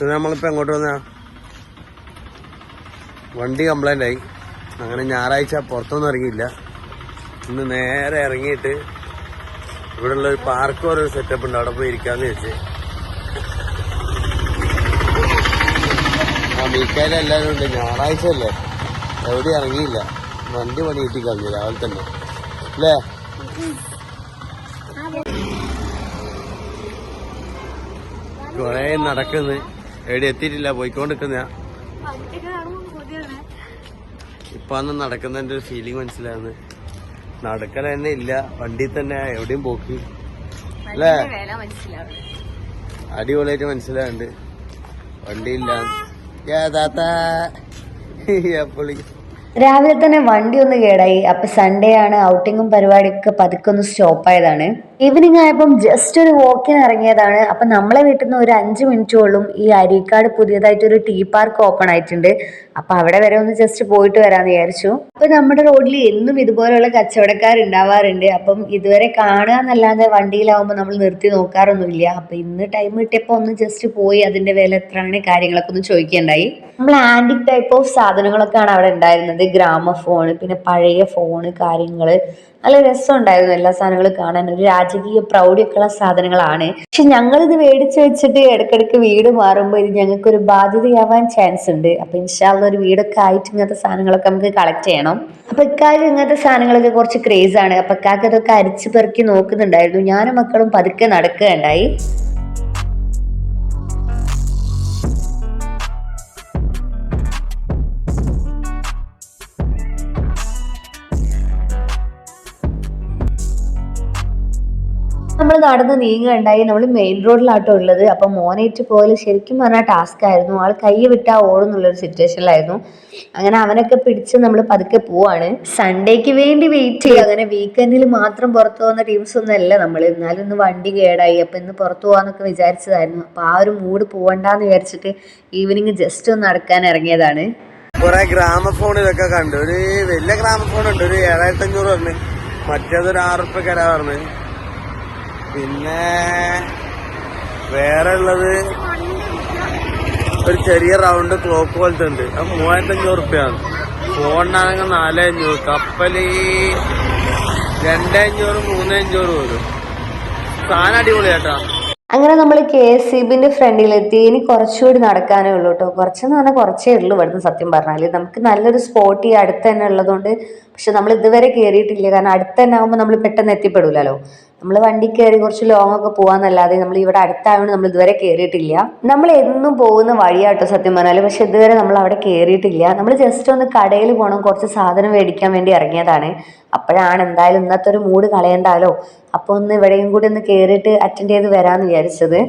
സുന നമ്മളിപ്പോ എങ്ങോട്ട് വന്ന? വണ്ടി കംപ്ലൈന്റ് ആയി. അങ്ങനെ ഞായറാഴ്ച പുറത്തൊന്നും ഇറങ്ങിയില്ല. ഇന്ന് നേരെ ഇറങ്ങിയിട്ട് ഇവിടെ ഉള്ള ഒരു പാർക്ക് ഒരു സെറ്റപ്പ് ഉണ്ട്. അവിടെ പോയി ഇരിക്കാന്ന് വെച്ച് ആ മീക്കായാലും ഉണ്ട്. ഞായറാഴ്ച അല്ലേ? എവിടെ ഇറങ്ങിയില്ല. വണ്ടി പണി കിട്ടി കളഞ്ഞു രാവിലെ തന്നെ. അല്ലേ? കൊറേ നടക്കുന്നു. എവിടെ എത്തിയിട്ടില്ല പോയിക്കൊണ്ടിരിക്കുന്ന. ഇപ്പൊ അന്ന് നടക്കുന്നതിന്റെ ഒരു ഫീലിംഗ് മനസ്സിലാവുന്നത് നടക്കൽ തന്നെ ഇല്ല വണ്ടി തന്നെ എവിടെയും പോക്ക്. അല്ലേ? അടിപൊളിയായിട്ട് മനസ്സിലാവുന്നുണ്ട്. വണ്ടിയില്ല. രാവിലെ തന്നെ വണ്ടി ഒന്ന് കേടായി. അപ്പൊ സൺഡേ ആണ് ഔട്ടിങ്ങും പരിപാടിയൊക്കെ പതുക്കെ ഒന്ന് സ്റ്റോപ്പ് ആയതാണ്. ഈവനിങ് ആയപ്പം ജസ്റ്റ് ഒരു വാക്കിന് ഇറങ്ങിയതാണ്. അപ്പൊ നമ്മളെ വീട്ടിൽ നിന്ന് ഒരു അഞ്ച് മിനിറ്റോളം ഈ അരീക്കാട് പുതിയതായിട്ട് ഒരു ടീ പാർക്ക് ഓപ്പൺ ആയിട്ടുണ്ട്. അപ്പൊ അവിടെ വരെ ഒന്ന് ജസ്റ്റ് പോയിട്ട് വരാന്ന് വിചാരിച്ചു. അപ്പൊ നമ്മുടെ റോഡിൽ എന്നും ഇതുപോലെയുള്ള കച്ചവടക്കാർ ഉണ്ടാവാറുണ്ട്. അപ്പം ഇതുവരെ കാണുക എന്നല്ലാതെ വണ്ടിയിലാവുമ്പോൾ നമ്മൾ നിർത്തി നോക്കാറൊന്നുമില്ല. അപ്പൊ ഇന്ന് ടൈം കിട്ടിയപ്പോൾ ഒന്ന് ജസ്റ്റ് പോയി അതിന്റെ വില എത്രയാണ് കാര്യങ്ങളൊക്കെ ഒന്ന് ചോദിക്കേണ്ടായി. നമ്മൾ ആന്റിക് ടൈപ്പ് ഓഫ് സാധനങ്ങളൊക്കെയാണ് അവിടെ ഉണ്ടായിരുന്നത്. ഗ്രാമ ഗ്രാമഫോൺ പിന്നെ പഴയ ഫോണ് കാര്യങ്ങൾ. നല്ല രസമുണ്ടായിരുന്നു എല്ലാ സാധനങ്ങളും കാണാൻ. ഒരു രാജകീയ പ്രൗഢിയൊക്കെ ഉള്ള സാധനങ്ങളാണ്. പക്ഷെ ഞങ്ങൾ ഇത് മേടിച്ച് വെച്ചിട്ട് ഇടയ്ക്കിടയ്ക്ക് വീട് മാറുമ്പോൾ ഇത് ഞങ്ങൾക്ക് ഒരു ബാധ്യതയാവാൻ ചാൻസ് ഉണ്ട്. അപ്പൊ ഇൻഷാല്ല ഒരു വീടൊക്കെ ആയിട്ട് ഇങ്ങനത്തെ സാധനങ്ങളൊക്കെ നമുക്ക് കളക്ട് ചെയ്യണം. അപ്പൊ ഇക്കാക്ക് ഇങ്ങനത്തെ സാധനങ്ങളൊക്കെ കുറച്ച് ക്രേസ് ആണ്. അപ്പൊ ഇക്കാർക്ക് അതൊക്കെ അരിച്ചു പെറുക്കി നോക്കുന്നുണ്ടായിരുന്നു. ഞാനും മക്കളും പതുക്കെ നടക്കുകയുണ്ടായി. നമ്മൾ നടന്ന് നീങ്ങുകയുണ്ടായി നമ്മൾ മെയിൻ റോഡിലാട്ടോ ഉള്ളത്. അപ്പൊ മോനേറ്റ് പോലെ ശരിക്കും പറഞ്ഞാൽ ടാസ്ക് ആയിരുന്നു. ആൾ കൈ വിട്ടാ ഓടുന്നുള്ളൊരു സിറ്റുവേഷനിലായിരുന്നു അങ്ങനെ അവനൊക്കെ പിടിച്ച് നമ്മൾ പതുക്കെ പോവാണ്. സൺഡേക്ക് വേണ്ടി വെയിറ്റ് ചെയ്യും. അങ്ങനെ വീക്കെൻഡിൽ മാത്രം പുറത്തു പോകുന്ന ടീംസ് ഒന്നും അല്ല നമ്മൾ എന്നാലും ഇന്ന് വണ്ടി കേടായി. അപ്പൊ ഇന്ന് പുറത്തു പോകാന്നൊക്കെ വിചാരിച്ചതായിരുന്നു. അപ്പൊ ആ ഒരു മൂഡ് പോവണ്ടെന്ന് വിചാരിച്ചിട്ട് ഈവനിങ് ജസ്റ്റ് ഒന്ന് നടക്കാൻ ഇറങ്ങിയതാണ്. കുറെ ഗ്രാമഫോണിലൊക്കെ കണ്ടു. ഒരു വലിയ ഗ്രാമഫോൺ ഉണ്ട് ഒരു ഏഴായിരത്തി അഞ്ഞൂറ് പറഞ്ഞു. മറ്റേതൊരു ആറ് കരാ പറഞ്ഞു. പിന്നെ വേറെ ഉള്ളത് ഒരു ചെറിയ റൗണ്ട് ക്ലോക്ക് പോലത്തെ ഉണ്ട്. അത് മൂവായിരത്തി അഞ്ഞൂറ് റുപ്യാണ്. ഫോണിനാണെങ്കിൽ നാല് അഞ്ഞൂറ് കപ്പൽ രണ്ടേ അഞ്ഞൂറ് മൂന്നേ അഞ്ഞൂറ് വരും. സാധനം അടിപൊളിയാട്ടാ. അങ്ങനെ നമ്മൾ കെ എസ് ഇ ബിന്റെ ഫ്രണ്ടിലെത്തി. ഇനി കുറച്ചുകൂടി നടക്കാനേ ഉള്ളൂ കേട്ടോ. കുറച്ചെന്ന് പറഞ്ഞാൽ കുറച്ചേ ഉള്ളൂ ഇവിടുന്ന് സത്യം പറഞ്ഞാൽ നമുക്ക് നല്ലൊരു സ്പോട്ട് ഈ അടുത്ത് തന്നെ ഉള്ളതുകൊണ്ട്. പക്ഷെ നമ്മൾ ഇതുവരെ കയറിയിട്ടില്ല കാരണം അടുത്ത് തന്നെ ആകുമ്പോൾ നമ്മൾ പെട്ടെന്ന് എത്തിപ്പെടൂലല്ലോ. നമ്മൾ വണ്ടി കയറി കുറച്ച് ലോങ് ഒക്കെ പോവാന്നല്ലാതെ നമ്മൾ ഇവിടെ അടുത്തായതുകൊണ്ട് നമ്മൾ ഇതുവരെ കയറിയിട്ടില്ല നമ്മൾ എന്നും പോകുന്ന വഴിയാട്ടോ സത്യം പറഞ്ഞാൽ പക്ഷെ ഇതുവരെ നമ്മൾ അവിടെ കയറിയിട്ടില്ല നമ്മൾ ജസ്റ്റ് ഒന്ന് കടയിൽ പോകണം കുറച്ച് സാധനം മേടിക്കാൻ വേണ്ടി ഇറങ്ങിയതാണ്. അപ്പോഴാണ് എന്തായാലും ഇന്നത്തെ ഒരു മൂഡ് കളയണ്ടാലോ? അപ്പോൾ ഒന്ന് ഇവിടെയും കൂടി ഒന്ന് കയറിയിട്ട് അറ്റൻഡ് ചെയ്ത് വരാമെന്ന് വിചാരിച്ചത്.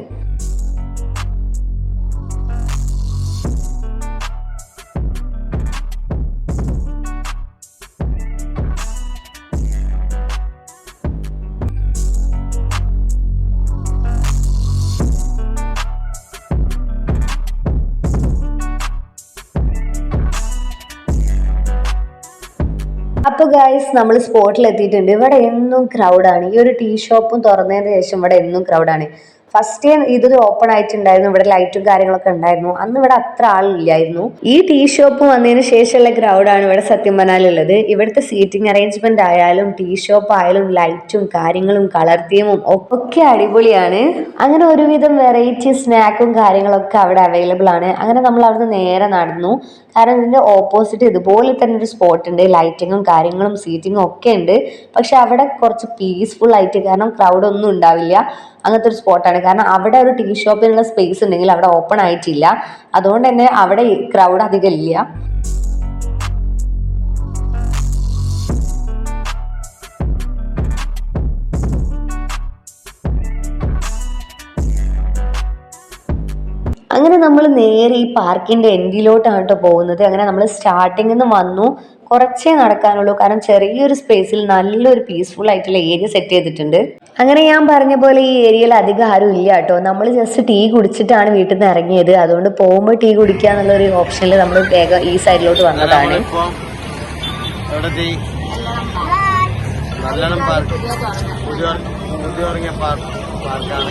അപ്പോൾ ഗായ്സ് നമ്മൾ സ്പോട്ടിൽ എത്തിയിട്ടുണ്ട് ഇവിടെ എന്നും ക്രൗഡാണ് ഈ ഒരു ടീ ഷോപ്പും തുറന്നതിന് ശേഷം ഇവിടെ എന്നും ക്രൗഡാണ് ഫസ്റ്റ് ഇതൊരു ഓപ്പൺ ആയിട്ടുണ്ടായിരുന്നു. ഇവിടെ ലൈറ്റും കാര്യങ്ങളൊക്കെ ഉണ്ടായിരുന്നു. അന്ന് ഇവിടെ അത്ര ആളില്ലായിരുന്നു ഈ ടീ ഷോപ്പ് വന്നതിന് ശേഷമുള്ള ക്രൗഡാണ് ഇവിടെ സത്യം പറഞ്ഞാലുള്ളത്. ഇവിടുത്തെ സീറ്റിംഗ് അറേഞ്ച്മെന്റ് ആയാലും ടീ ഷോപ്പ് ആയാലും ലൈറ്റും കാര്യങ്ങളും കളർ തീമും ഒക്കെ അടിപൊളിയാണ്. അങ്ങനെ ഒരുവിധം വെറൈറ്റി സ്നാക്കും കാര്യങ്ങളൊക്കെ അവിടെ അവൈലബിൾ ആണ്. അങ്ങനെ നമ്മൾ അവിടുന്ന് നേരെ നടന്നു. കാരണം ഇതിന്റെ ഓപ്പോസിറ്റ് ഇതുപോലെ തന്നെ ഒരു സ്പോട്ട് ഉണ്ട്. ലൈറ്റിങ്ങും കാര്യങ്ങളും സീറ്റിങ്ങും ഒക്കെ ഉണ്ട്. പക്ഷെ അവിടെ കുറച്ച് പീസ്ഫുൾ ആയിട്ട് കാരണം ക്രൗഡ് ഒന്നും ഉണ്ടാവില്ല. അങ്ങനത്തെ ഒരു സ്പോട്ടാണ്. കാരണം അവിടെ ഒരു ടീ ഷോപ്പിനുള്ള സ്പേസ് ഉണ്ടെങ്കിൽ അവിടെ ഓപ്പൺ ആയിട്ടില്ല. അതുകൊണ്ട് തന്നെ അവിടെ ക്രൗഡ് അധികം ഇല്ല. അങ്ങനെ നമ്മൾ നേരെ ഈ പാർക്കിന്റെ എൻഡിലോട്ടാണ് കേട്ടോ പോകുന്നത്. അങ്ങനെ നമ്മൾ സ്റ്റാർട്ടിങ്ങിൽ നിന്ന് വന്നു. കുറച്ചേ നടക്കാനുള്ളൂ. കാരണം ചെറിയൊരു സ്പേസിൽ നല്ലൊരു പീസ്ഫുൾ ആയിട്ടുള്ള ഏരിയ സെറ്റ് ചെയ്തിട്ടുണ്ട്. അങ്ങനെ ഞാൻ പറഞ്ഞ പോലെ ഈ ഏരിയയിൽ അധികം ആരും ഇല്ല കേട്ടോ. നമ്മൾ ജസ്റ്റ് ടീ കുടിച്ചിട്ടാണ് വീട്ടിൽ നിന്ന് ഇറങ്ങിയത്. അതുകൊണ്ട് പോകുമ്പോൾ ടീ കുടിക്കുക എന്നുള്ള ഒരു ഓപ്ഷനിൽ നമ്മൾ വേഗം ഈ സൈഡിലോട്ട് വന്നതാണ്. നല്ലോണം പാർക്ക് പാർക്ക് പാർക്കാണ്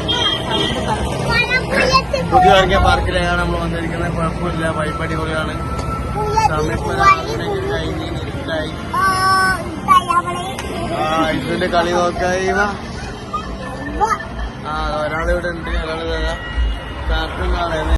പാർക്കിലേക്കാണ് നമ്മൾ വന്നിരിക്കുന്നത്. കുഴപ്പമില്ല. അടിപൊളിയാണ് സമയം കഴിഞ്ഞ് ഇരുട്ടായി ആ ഇതിന്റെ കളി നോക്കായി. വാ. ആ ഒരാളിവിടെ ഉണ്ട് ഒരാൾ കാർട്ടൂൺ കാണുന്നത്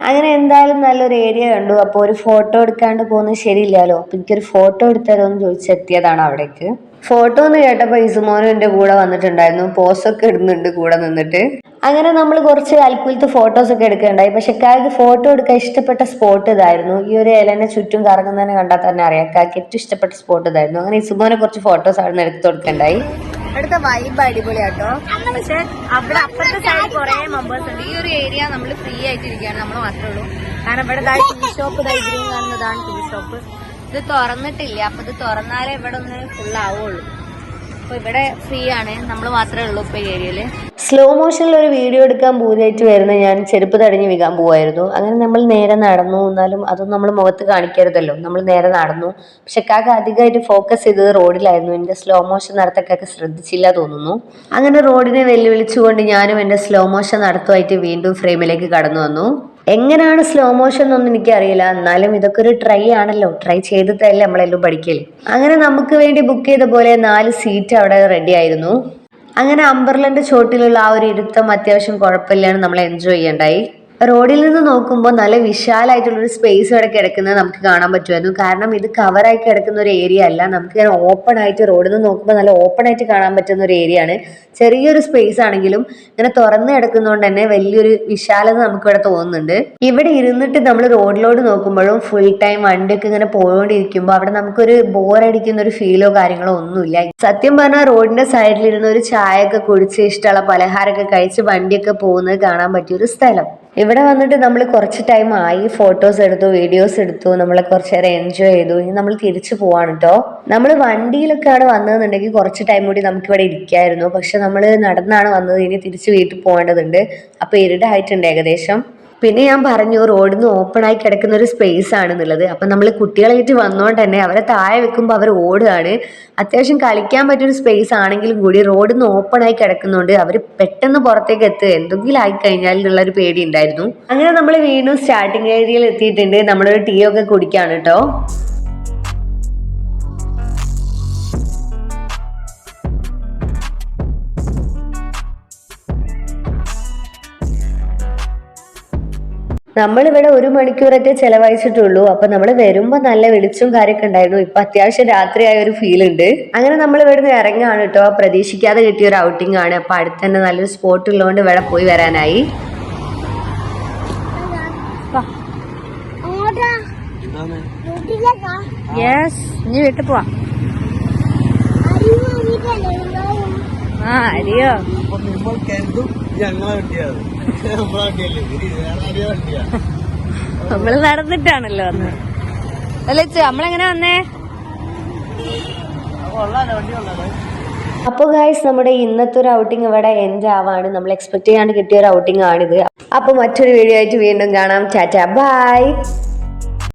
അങ്ങനെ എന്തായാലും നല്ലൊരു ഏരിയ കണ്ടു. അപ്പോൾ ഒരു ഫോട്ടോ എടുക്കാണ്ട് പോകുന്നത് ശരിയില്ലല്ലോ. അപ്പൊ എനിക്കൊരു ഫോട്ടോ എടുത്തരോ എന്ന് ചോദിച്ചെത്തിയതാണ് അവിടേക്ക്. ഫോട്ടോ എന്ന് കേട്ടപ്പോൾ ഇസുമോനും എന്റെ കൂടെ വന്നിട്ടുണ്ടായിരുന്നു. പോസ്റ്റൊക്കെ ഇടുന്നുണ്ട് കൂടെ നിന്നിട്ട്. അങ്ങനെ നമ്മൾ കുറച്ച് അൽക്കുലത്ത് ഫോട്ടോസ് ഒക്കെ എടുക്കുകയുണ്ടായി. പക്ഷെ കാക്ക് ഫോട്ടോ എടുക്കാൻ ഇഷ്ടപ്പെട്ട സ്പോട്ട് ഇതായിരുന്നു. ഈ ഒരു ഇലനെ ചുറ്റും കറങ്ങുന്നതിനെ കണ്ടാൽ തന്നെ അറിയാം. കാക്ക് ഏറ്റവും ഇഷ്ടപ്പെട്ട സ്പോട്ട് ഇതായിരുന്നു. അങ്ങനെ ഇസുമോനെ കുറച്ച് ഫോട്ടോസ് അവിടെ നിന്ന് എടുത്തു കൊടുക്കണ്ടായി അടുത്ത വൈബ് അടിപൊളിയാട്ടോ. പക്ഷെ അവിടെ അപ്പുറത്തെ സൈഡ് കുറെ മെമ്പേഴ്സ് ഉണ്ട്. ഈ ഒരു ഏരിയ നമ്മൾ ഫ്രീ ആയിട്ടിരിക്കുകയാണ്. നമ്മൾ മാത്രമേ ഉള്ളൂ. കാരണം ഇവിടെ ടീ ഷോപ്പ് ധൈര്യം കാണുന്നതാണ് ടീ ഷോപ്പ് ഇത് തുറന്നിട്ടില്ല. അപ്പൊ ഇത് തുറന്നാലേ ഇവിടെ ഒന്ന് ഫുൾ ആവുള്ളൂ. അപ്പൊ ഇവിടെ ഫ്രീ ആണ് നമ്മൾ മാത്രമേ ഉള്ളൂ ഇപ്പൊ ഏരിയയിൽ. സ്ലോ മോഷനിൽ ഒരു വീഡിയോ എടുക്കാൻ പൂജയായിട്ട് വരുന്ന ഞാൻ ചെരുപ്പ് തടഞ്ഞ് വീകാൻ പോവായിരുന്നു. അങ്ങനെ നമ്മൾ നേരെ നടന്നു. എന്നാലും അതൊന്നും നമ്മൾ മുഖത്ത് കാണിക്കരുതല്ലോ. നമ്മൾ നേരെ നടന്നു. പക്ഷെ കാക്ക അധികമായിട്ട് ഫോക്കസ് ചെയ്തത് റോഡിലായിരുന്നു. എന്റെ സ്ലോ മോഷൻ നടത്തക്കൊക്കെ ശ്രദ്ധിച്ചില്ല തോന്നുന്നു. അങ്ങനെ റോഡിനെ വെല്ലുവിളിച്ചുകൊണ്ട് ഞാനും എന്റെ സ്ലോ മോഷൻ നടത്തുമായിട്ട് വീണ്ടും ഫ്രെയിമിലേക്ക് കടന്നു വന്നു. എങ്ങനെയാണ് സ്ലോ മോഷൻ എന്നൊന്നും എനിക്കറിയില്ല. എന്നാലും ഇതൊക്കെ ഒരു ട്രൈ ആണല്ലോ. ട്രൈ ചെയ്തിട്ടല്ലേ നമ്മളെല്ലാം പഠിക്കൽ. അങ്ങനെ നമുക്ക് വേണ്ടി ബുക്ക് ചെയ്ത പോലെ നാല് സീറ്റ് അവിടെ റെഡി ആയിരുന്നു. അങ്ങനെ അമ്പർലന്റെ ചോട്ടിലുള്ള ആ ഒരു ഇരുത്തം അത്യാവശ്യം കുഴപ്പമില്ലാണ്ട് നമ്മൾ എൻജോയ് ചെയ്യണ്ടായി. റോഡിൽ നിന്ന് നോക്കുമ്പോൾ നല്ല വിശാലമായിട്ടുള്ള ഒരു സ്പേസ് ഇവിടെ കിടക്കുന്നത് നമുക്ക് കാണാൻ പറ്റുമായിരുന്നു. കാരണം ഇത് കവറായി കിടക്കുന്ന ഒരു ഏരിയ അല്ല. നമുക്ക് ഇങ്ങനെ ഓപ്പൺ ആയിട്ട് റോഡിൽ നിന്ന് നോക്കുമ്പോൾ നല്ല ഓപ്പൺ ആയിട്ട് കാണാൻ പറ്റുന്ന ഒരു ഏരിയ ആണ്. ചെറിയൊരു സ്പേസ് ആണെങ്കിലും ഇങ്ങനെ തുറന്ന് കിടക്കുന്നതുകൊണ്ട് തന്നെ വലിയൊരു വിശാലത നമുക്ക് ഇവിടെ തോന്നുന്നുണ്ട്. ഇവിടെ ഇരുന്നിട്ട് നമ്മൾ റോഡിലോട്ട് നോക്കുമ്പോഴും ഫുൾ ടൈം വണ്ടിയൊക്കെ ഇങ്ങനെ പോയോണ്ടിരിക്കുമ്പോൾ അവിടെ നമുക്കൊരു ബോറടിക്കുന്ന ഒരു ഫീലോ കാര്യങ്ങളോ ഒന്നുമില്ല. സത്യം പറഞ്ഞാൽ റോഡിന്റെ സൈഡിലിരുന്ന് ഒരു ചായ ഒക്കെ കുടിച്ച് ഇഷ്ടമുള്ള പലഹാരമൊക്കെ കഴിച്ച് വണ്ടിയൊക്കെ പോകുന്നത് കാണാൻ പറ്റിയ ഒരു സ്ഥലം. ഇവിടെ വന്നിട്ട് നമ്മൾ കുറച്ച് ടൈം ആയി ഫോട്ടോസ് എടുത്തു വീഡിയോസ് എടുത്തു നമ്മൾ കുറച്ച് നേരം എൻജോയ് ചെയ്തു. ഇനി നമ്മൾ തിരിച്ചു പോവാണ് കേട്ടോ നമ്മൾ വണ്ടിയിലൊക്കെയാണ് വന്നതെന്നുണ്ടെങ്കിൽ കുറച്ച് ടൈം കൂടി നമുക്ക് ഇവിടെ ഇരിക്കായിരുന്നു. പക്ഷെ നമ്മൾ നടന്നാണ് വന്നത്. ഇനി തിരിച്ച് വീട്ടിൽ പോകേണ്ടതുണ്ട്. അപ്പൊ ഇരുടായിട്ടുണ്ട് ഏകദേശം. പിന്നെ ഞാൻ പറഞ്ഞു റോഡിൽ നിന്ന് ഓപ്പൺ ആയി കിടക്കുന്ന ഒരു സ്പേസ് ആണെന്നുള്ളത്. അപ്പം നമ്മൾ കുട്ടികളായിട്ട് വന്നോണ്ട് തന്നെ അവരെ താഴെ വെക്കുമ്പോൾ അവർ ഓടുകയാണ്. അത്യാവശ്യം കളിക്കാൻ പറ്റിയൊരു സ്പേസ് ആണെങ്കിലും കൂടി റോഡിൽ നിന്ന് ഓപ്പൺ ആയി കിടക്കുന്നതുകൊണ്ട് അവർ പെട്ടെന്ന് പുറത്തേക്ക് എത്തുക. എന്തെങ്കിലും ആയി കഴിഞ്ഞാൽ എന്നുള്ളൊരു പേടി ഉണ്ടായിരുന്നു. അങ്ങനെ നമ്മൾ വീണ്ടും സ്റ്റാർട്ടിങ് ഏരിയയിൽ എത്തിയിട്ടുണ്ട്. നമ്മളൊരു ടീ ഒക്കെ കുടിക്കുകയാണ് കേട്ടോ നമ്മളിവിടെ ഒരു മണിക്കൂറൊക്കെ ചെലവഴിച്ചിട്ടുള്ളൂ. അപ്പൊ നമ്മൾ വരുമ്പോ നല്ല വെളിച്ചവും കാര്യമൊക്കെ ഉണ്ടായിരുന്നു. ഇപ്പൊ അത്യാവശ്യം രാത്രിയായ ഒരു ഫീൽ ഉണ്ട്. അങ്ങനെ നമ്മൾ ഇവിടുന്ന് ഇറങ്ങാണ് കേട്ടോ പ്രതീക്ഷിക്കാതെ കിട്ടിയ ഒരു ഔട്ടിംഗ് ആണ്. അപ്പൊ അടുത്ത് തന്നെ നല്ലൊരു സ്പോട്ട് ഉള്ളതുകൊണ്ട് ഇവിടെ പോയി വരാനായി. യെസ് ഇനി വീട്ടിൽ പോവാ. ആ അരിയോ. ഞങ്ങളെ വണ്ടിയാണ് നമ്മളെ വണ്ടിയല്ലേ വേറെ വണ്ടിയാ നമ്മൾ നടന്നിട്ടാണല്ലോ വന്ന്. അല്ലേ നമ്മളെങ്ങനെ വന്നേ? കൊള്ളാലോ വണ്ടി കൊള്ളാലോ. അപ്പോൾ ഗായ്സ് നമ്മുടെ ഇന്നത്തെ ഒരു ഔട്ടിംഗ് ഇവിടെ എൻഡ് ആവാണ്. നമ്മൾ എക്സ്പെക്ട് ചെയ്യാണ്ട് കിട്ടിയ ഒരു ഔട്ടിംഗ് ആണിത്. അപ്പോൾ മറ്റൊരു വീഡിയോ ആയിട്ട് വീണ്ടും കാണാം. ടാറ്റ ബൈ